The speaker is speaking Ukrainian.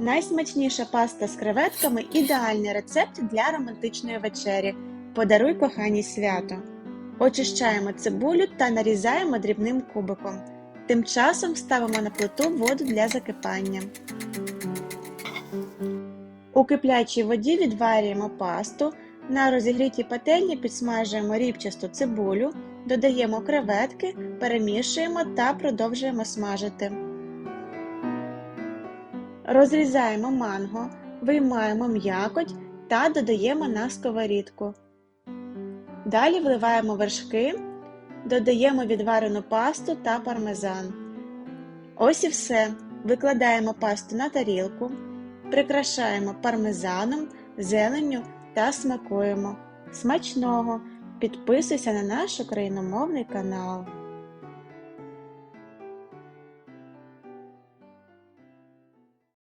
Найсмачніша паста з креветками ідеальний рецепт для романтичної вечері. Подаруй коханій свято. Очищаємо цибулю та нарізаємо дрібним кубиком. Тим часом ставимо на плиту воду для закипання. У киплячій воді відварюємо пасту. На розігрітій пательні підсмажуємо рібчасту цибулю, додаємо креветки, перемішуємо та продовжуємо смажити. Розрізаємо манго, виймаємо м'якоть та додаємо на сковорідку. Далі вливаємо вершки, додаємо відварену пасту та пармезан. Ось і все. Викладаємо пасту на тарілку, прикрашаємо пармезаном, зеленню та смакуємо. Смачного! Підписуйся на наш україномовний канал.